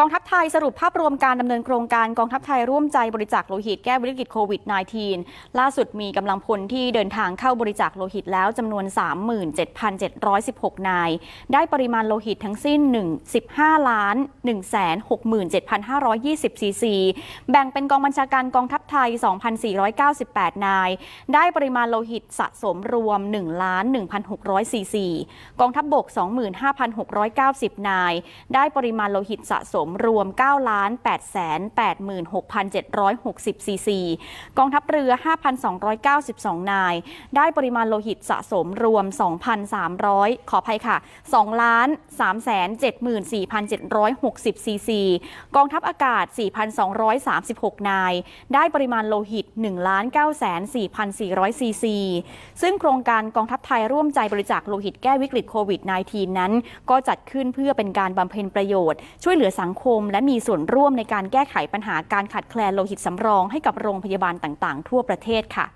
กองทัพไทยสรุปภาพรวมการดำเนินโครงการกองทัพไทยร่วมใจบริจาคโลหิตแก้วิกฤตโควิด -19 ล่าสุดมีกำลังพลที่เดินทางเข้าบริจาคโลหิตแล้วจำนวน 37,716 นาย ได้ปริมาณโลหิตทั้งสิ้น1 15ล้าน167,520 ซีซี แบ่งเป็นกองบัญชาการกองทัพไทย 2,498 นาย ได้ปริมาณโลหิตสะสมรวม1ล้าน1,600 ซีซี กองทัพบบก25,690 นาย ได้ปริมาณโลหิตสะสมรวม9ล้าน8แสน86,760ซีซีกองทัพเรือ 5,292 นาย ได้ปริมาณโลหิตสะสมรวม 2,300 ขออภัยค่ะ2ล้าน3แสน74,760ซีซีกองทัพอากาศ 4,236 นาย ได้ปริมาณโลหิต1ล้าน9แสน4,400ซีซีซึ่งโครงการกองทัพไทยร่วมใจบริจาคโลหิตแก้วิกฤตโควิด -19 นั้น ก็จัดขึ้นเพื่อเป็นการบำเพ็ญประโยชน์ ช่วยเหลือสังคม และมีส่วนร่วมในการแก้ไขปัญหาการขาดแคลนโลหิตสำรองให้กับโรงพยาบาลต่างๆ ทั่วประเทศค่ะ